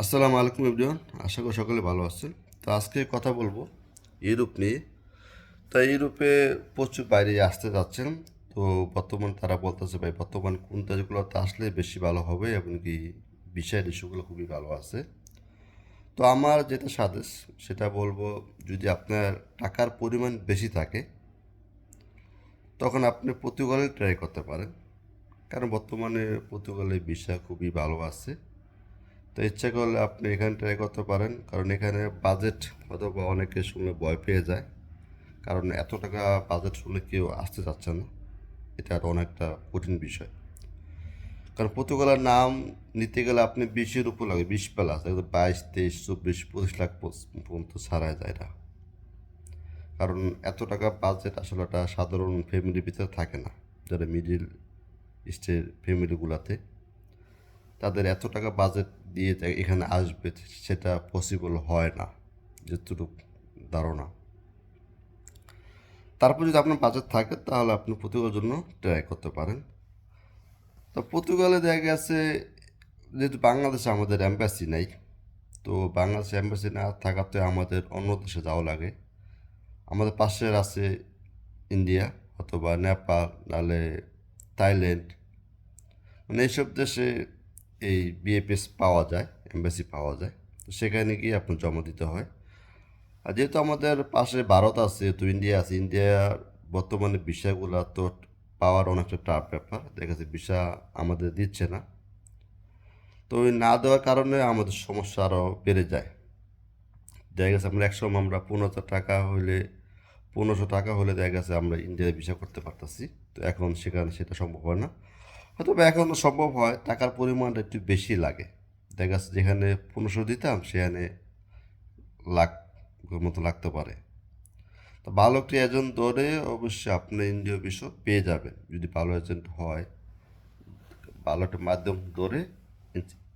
আসসালামু আলাইকুম এভরিওয়ান, আশা করি সকলে ভালো আছেন। তো আজকে কথা বলব ইউরোপ নিয়ে। তা ইউরোপে প্রচুর বাইরে আসতে যাচ্ছেন। তো বর্তমান তারা বলতেছে, ভাই, বর্তমান কোন দেশগুলোতে আসলে বেশি ভালো হবে? এবং কি বিষয়ের ইস্যুগুলো খুবই ভালো আছে। তো আমার যেটা সাদেশ সেটা বলব, যদি আপনার টাকার পরিমাণ বেশি থাকে, তখন আপনি পর্তুগালে ট্রাই করতে পারেন। কারণ বর্তমানে পর্তুগালে বিষয় খুবই ভালো আছে। তো ইচ্ছা করলে আপনি এখানে ট্রাই করতে পারেন, কারণ এখানে বাজেট অথবা অনেকে শুনলে ভয় পেয়ে যায়। কারণ এত টাকা বাজেট শুনলে কেউ আসতে চাচ্ছে না। এটা একটা অনেকটা কঠিন বিষয়। কারণ পর্তুগালের নাম নিতে গেলে আপনি বিশের উপর লাগে, বিশ প্লাস একদম বাইশ, তেইশ, চব্বিশ, পঁচিশ লাখ পর্যন্ত ছাড়া যায় এটা কারণ এত টাকা বাজেট আসলে একটা সাধারণ ফ্যামিলির ভিতরে থাকে না, যারা মিডিল স্টের ফ্যামিলিগুলোতে তাদের এত টাকা বাজেট দিয়ে এখানে আসবে, সেটা পসিবল হয় না যেটুকু ধারণা। তারপর যদি আপনার বাজেট থাকে, তাহলে আপনি পর্তুগালের জন্য ট্রাই করতে পারেন। তো পর্তুগালে দেখা গেছে, যেহেতু বাংলাদেশে আমাদের অ্যাম্বাসি নাই, তো বাংলাদেশে অ্যাম্বাসি না থাকাতে আমাদের অন্য দেশে যাওয়া লাগে। আমাদের পাশের আছে ইন্ডিয়া অথবা নেপাল, নাহলে থাইল্যান্ড। মানে এইসব দেশে এই বিএপিএস পাওয়া যায় এমবাসি পাওয়া যায়। তো সেখানে গিয়ে আপনার জমা দিতে হয়। আর যেহেতু আমাদের পাশে ভারত আছে, তো ইন্ডিয়া আছে ইন্ডিয়ার বর্তমানে বিষয়গুলো তো পাওয়ার অনেকটা টাফ ব্যাপার। দেখা যাচ্ছে ভিসা আমাদের দিচ্ছে না। তো ওই না দেওয়ার কারণে আমাদের সমস্যা আরও বেড়ে যায়। দেখা গেছে আমরা একসময় আমরা পনেরো টাকা হলে পনেরোশো টাকা হলে দেখা গেছে আমরা ইন্ডিয়ায় ভিসা করতে পারতাছি। তো এখন সেখানে সেটা সম্ভব হয় না। হয়তো বা এখন সম্ভব হয়, টাকার পরিমাণটা একটু বেশি লাগে। দেখা যাচ্ছে যেখানে পনেরোশো দিতাম, সেখানে লাখ মতো লাগতে পারে। তো ভালো এজেন্ট ধরে অবশ্যই আপনি ইন্ডিয়া বিষয় পেয়ে যাবেন। যদি ভালো এজেন্ট হয়, ভালো একটা মাধ্যম ধরে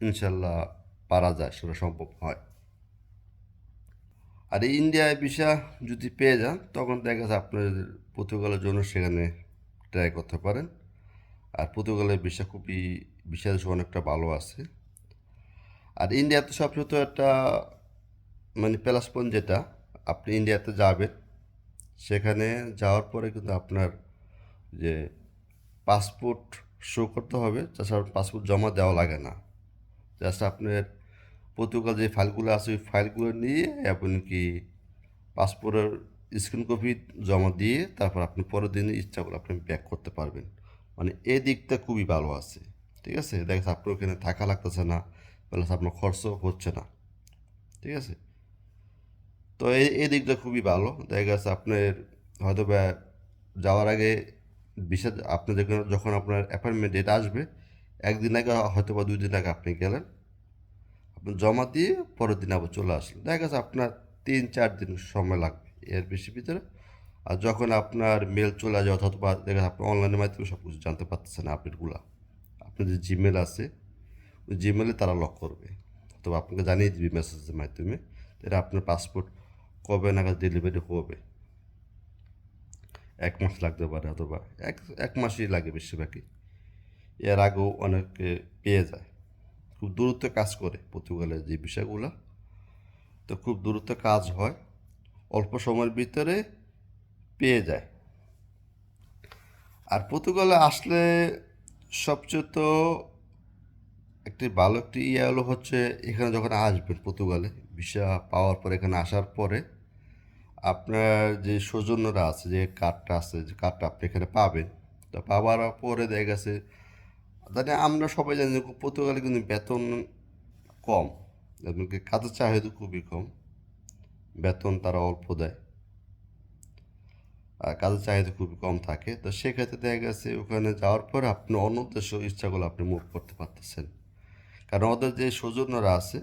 ইনশাল্লাহ পারা যায়, সেটা সম্ভব হয়। আর এই ইন্ডিয়ায় ভিসা যদি পেয়ে যান, তখন দেখা যাচ্ছে আপনার পর্তুগালের জন্য সেখানে ট্রাই করতে পারেন। আর পর্তুগালের ভিসা খুবই ভিসা অনেকটা ভালো আছে। আর ইন্ডিয়াতে সবচেয়ে তো একটা মানে প্লাস পয়েন্ট যেটা, আপনি ইন্ডিয়াতে যাবেন, সেখানে যাওয়ার পরে কিন্তু আপনার যে পাসপোর্ট শো করতে হবে, তাছাড়া পাসপোর্ট জমা দেওয়া লাগে না। জাস্ট আপনার পর্তুগাল যে ফাইলগুলো আছে, ওই ফাইলগুলো নিয়ে এমনকি পাসপোর্টের স্ক্রিন কপি জমা দিয়ে তারপর আপনি পরের দিনে ইচ্ছা করে আপনি ব্যাক করতে পারবেন। মানে এই দিকটা খুবই ভালো আছে, ঠিক আছে? দেখা আপনার ওখানে থাকা লাগতেছে না, প্লাস আপনার খরচও হচ্ছে না, ঠিক আছে? তো এই এই দিকটা খুবই ভালো। দেখা গেছে আপনার হয়তো বা যাওয়ার আগে বিশেষ আপনি যখন যখন আপনার অ্যাপয়েন্টমেন্ট ডেট আসবে, একদিন আগে হয়তো বা দুই দিন আগে আপনি গেলেন, আপনি জমা দিয়ে পরের দিন আবার চলে আসলেন। দেখা গেছে আপনার তিন, চার দিন সময় লাগবে এর বেশি ভিতরে। আর যখন আপনার মেল চলে যায় অথবা দেখা যাচ্ছে আপনি অনলাইনের মাধ্যমে সব কিছু জানতে পারতেছেন আপডেটগুলো, আপনার যে জিমেল আছে, ওই জিমেলে তারা লক করবে। অথবা আপনাকে জানিয়ে দিবে মেসেজের মাধ্যমে এটা আপনার পাসপোর্ট কবে নাগাদ ডেলিভারি হবে। এক মাস লাগতে পারে অথবা এক এক মাসই লাগে বেশিরভাগই। এর আগেও অনেকে পেয়ে যায়। খুব দূরত্ব কাজ করে পর্তুগালের যে বিষয়গুলো। তো খুব দূরত্ব কাজ হয়। অল্প সময়ের ভিতরে পেয়ে যায়। আর পর্তুগালে আসলে সবচেয়ে তো একটি ভালো একটি ইয়ে হলো হচ্ছে এখানে যখন আসবেন পর্তুগালে, ভিসা পাওয়ার পর এখানে আসার পরে আপনার যে সৌজন্যরা আছে, যে কার্ডটা আছে, যে কার্ডটা আপনি এখানে পাবেন। তো পাওয়ার পরে দেখা গেছে, তাহলে আমরা সবাই জানি পর্তুগালে কিন্তু বেতন কম। এমনকি কাজের চাহিদা খুবই কম। বেতন তারা অল্প দেয়। কাজের চাহিদা খুবই কম থাকে। তো সেক্ষেত্রে দেখা গেছে ওখানে যাওয়ার পর আপনি অন্য দেশেও ইচ্ছাগুলো আপনি মুভ করতে পারতেছেন। কারণ ওদের যে সৌজন্যরা আছে,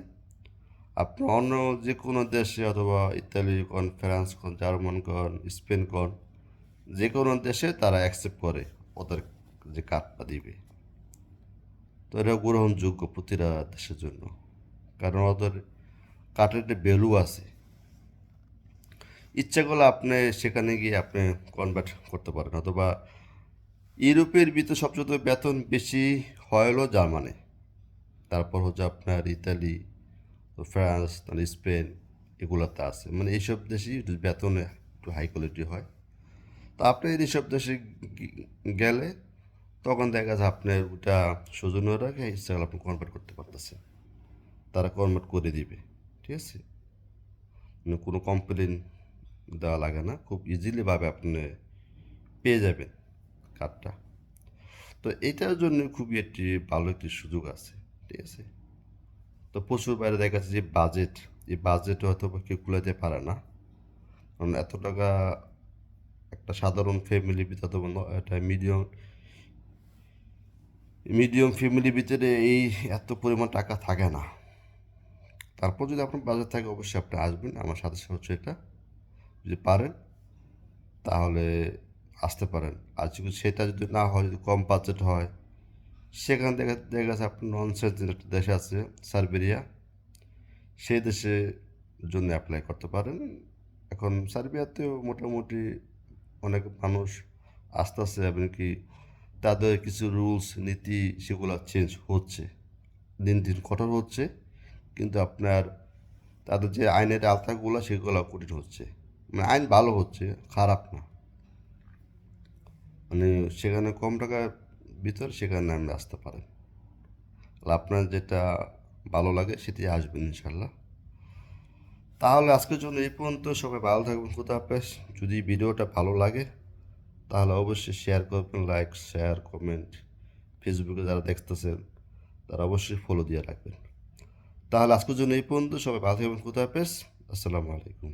আপনি অন্য যে কোনো দেশে অথবা ইতালি কোন, ফ্রান্স কোন, জার্মান কোন, স্পেন কোন যে কোনো দেশে তারা অ্যাকসেপ্ট করে ওদের যে কার্ডটা দিবে। তো এটা গ্রহণযোগ্য প্রতিটা দেশের জন্য। কারণ ওদের কার্ডের একটা ভ্যালু আছে ইচ্ছা করলে আপনি সেখানে গিয়ে আপনি কনভার্ট করতে পারেন। অথবা ইউরোপের ভিতরে সবচেয়ে বেতন বেশি হয় হলো জার্মানি। তারপর হচ্ছে আপনার ইতালি, ফ্রান্স তাহলে স্পেন এগুলোতে আছে। মানে এইসব দেশেই বেতন একটু হাই কোয়ালিটি হয়। তো আপনি এইসব দেশে গেলে তখন দেখা যায় আপনার ওটা সৌজন্য রাখে ইচ্ছা আপনি কনভার্ট করতে পারতেছে তারা কনভার্ট করে দিবে। ঠিক আছে? মানে কোনো কমপ্লেন দেওয়া লাগে না। খুব ইজিলিভাবে আপনি পেয়ে যাবেন কার্ডটা তো এটার জন্য খুবই একটি ভালো একটি সুযোগ আছে, ঠিক আছে? তো প্রচুর বাইরে দেখা যাচ্ছে যে বাজেট এই বাজেট হয়তো কেউ কুলাতে পারে না। কারণ এত টাকা একটা সাধারণ ফ্যামিলি ভিতরে একটা মিডিয়াম মিডিয়াম ফ্যামিলির ভিতরে এই এত পরিমাণ টাকা থাকে না। তারপর যদি আপনার বাজেট থাকে, অবশ্যই আপনি আসবেন। আমার সাথে হচ্ছে এটা যদি পারেন, তাহলে আসতে পারেন। আর যদি সেটা যদি না হয়, যদি কম বাজেট হয়, সেখান থেকে দেখা গেছে আপনার নন যে একটা দেশ আছে, সার্বেরিয়া, সেই দেশে জন্য অ্যাপ্লাই করতে পারেন। এখন সার্বিয়াতেও মোটামুটি অনেক মানুষ আস্তে আস্তে এমনকি তাদের কিছু রুলস নীতি সেগুলো চেঞ্জ হচ্ছে। দিন দিন কঠোর হচ্ছে, কিন্তু আপনার তাদের যে আইনের আওতাগুলো সেগুলো কঠিন হচ্ছে। মানে আইন ভালো হচ্ছে, খারাপ না। মানে সেখানে কম টাকার ভিতর সেখানে আপনি আসতে পারেন। আপনার যেটা ভালো লাগে সেটি আসবেন ইনশাল্লাহ। তাহলে আজকের জন্য এই পর্যন্ত। সবাই ভালো থাকবেন কোথা হাফেজ যদি ভিডিওটা ভালো লাগে, তাহলে অবশ্যই শেয়ার করবেন লাইক শেয়ার কমেন্ট ফেসবুকে যারা দেখতেছেন, তারা অবশ্যই ফলো দিয়ে রাখবেন। তাহলে আজকের জন্য এই পর্যন্ত। সবাই ভালো থাকবেন কোথা হাফেজ আসসালামু আলাইকুম।